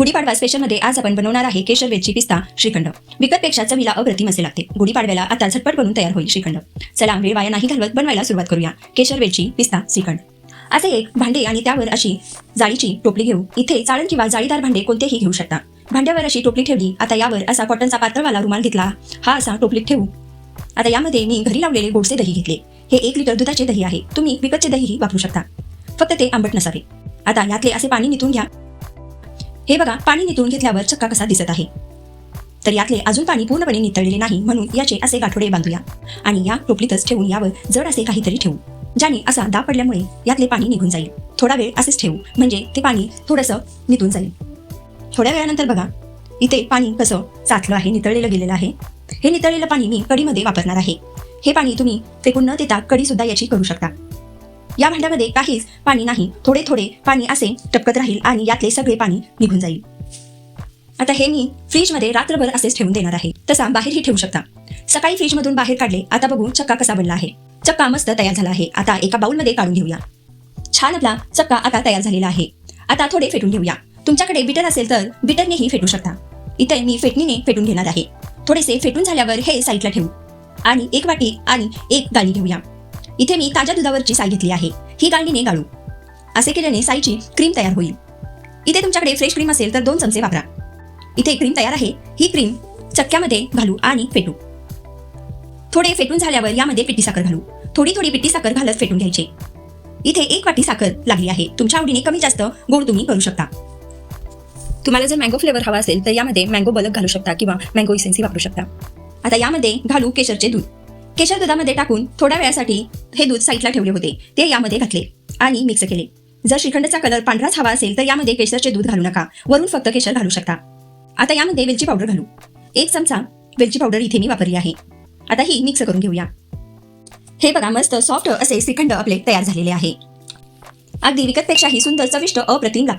गुढीपाडवा स्पेशलमध्ये आज आपण बनवणार आहे केशर वेलची पिस्ता श्रीखंड. विकतपेक्षा चवीला अप्रतिम असे लागते. गुढीपाडव्याला आता झटपट बनून तयार होईल श्रीखंड. चला वेळ वाया नाही घालवत बनवायला सुरुवात करूया. केशर वेलची पिस्ता श्रीखंड. असे एक भांडे आणि त्यावर अशी जाळीची टोपली घेऊ इथे चाळण किंवा जाळीदार भांडे कोणतेही घेऊ शकता. भांड्यावर अशी टोपली ठेवली आता यावर असा कॉटनचा पातळवाला रुमाल घेतला. हा असा टोपलीत ठेवू. आता यामध्ये मी घरी लावलेले गोडसे दही घेतले. हे एक लिटर दुधाचे दही आहे. तुम्ही विकतचे दहीही वापरू शकता. फक्त ते आंबट नसावे. आता यातले असे पाणी निथून घ्या. हे बघा पाणी नितळून घेतल्यावर चक्का कसा दिसत आहे? तर यातले अजून पाणी पूर्णपणे नितळलेले नाही म्हणून याचे असे गाठोडे बांधूया आणि या टोपलीतच ठेवून यावर जड असे काहीतरी ठेवू ज्याने असा दाब पडल्यामुळे यातले पाणी निघून जाईल. थोडा वेळ असेच ठेवू म्हणजे ते पाणी थोडंसं नितून जाईल. थोड्या वेळानंतर बघा इथे पाणी कसं साचलं आहे नितळलेलं गेलेलं आहे? हे नितळलेलं पाणी मी कढीमध्ये वापरणार आहे. हे पाणी तुम्ही फेकून न देता कढी सुद्धा याची करू शकता. या भांड्यामध्ये काहीच पाणी नाही. थोडे थोडे पाणी असे टपकत राहील आणि यातले सगळे पाणी निघून जाईल. आता हे मी फ्रीजमध्ये रात्रभर असेच ठेवून देणार आहे. तसा बाहेरही ठेवू शकता. सकाळी फ्रीजमधून बाहेर काढले आता बघू चक्का कसा बनला आहे. चक्का मस्त तयार झाला आहे. आता एका बाउलमध्ये काढून घेऊया. छान आपला चक्का आता तयार झालेला आहे. आता थोडे फेटून घेऊया. तुमच्याकडे बिटर असेल तर बिटरनेही फेटू शकता. इथे मी फेटणीने फेटून घेणार आहे. थोडेसे फेटून झाल्यावर हे साईडला ठेवू. आणि एक वाटी आणि एक गाणी घेऊया. इथे मी ताज्या दुधावरची साय घेतली आहे. ही गाळणीने गाळू. असे केल्याने साईची क्रीम तयार होईल. इथे तुमच्याकडे फ्रेश क्रीम असेल तर दोन चमचे वापरा. इथे क्रीम तयार आहे. ही क्रीम चक्क्यामध्ये घालू आणि फेटू. थोडे फेटून झाल्यावर यामध्ये पिठी साखर घालू. थोडी थोडी पिठी साखर घालत फेटून घ्यायचे. इथे एक वाटी साखर लागली आहे. तुमच्या आवडीने कमी जास्त गोड तुम्ही करू शकता. तुम्हाला जर मँगो फ्लेवर हवा असेल तर यामध्ये मँगो बलक घालू शकता किंवा मँगो इसेन्सी वापरू शकता. आता यामध्ये घालू केशरचे दूध. केशर दुधामध्ये टाकून थोड्या वेळासाठी हे दूध साईडला ठेवले होते. ते यामध्ये घातले आणि मिक्स केले. जर श्रीखंडचा कलर पांढराच हवा असेल तर यामध्ये केशरचे दूध घालू नका. वरून फक्त केशर घालू शकता. आता यामध्ये वेलची पावडर घालू. एक चमचा वेलची पावडर इथे मी वापरली आहे. आता ही मिक्स करून घेऊया. हे बघा मस्त सॉफ्ट असे श्रीखंड आपले तयार झालेले आहे. अगदी विकतपेक्षाही सुंदर चविष्ट अप्रतिम लागते.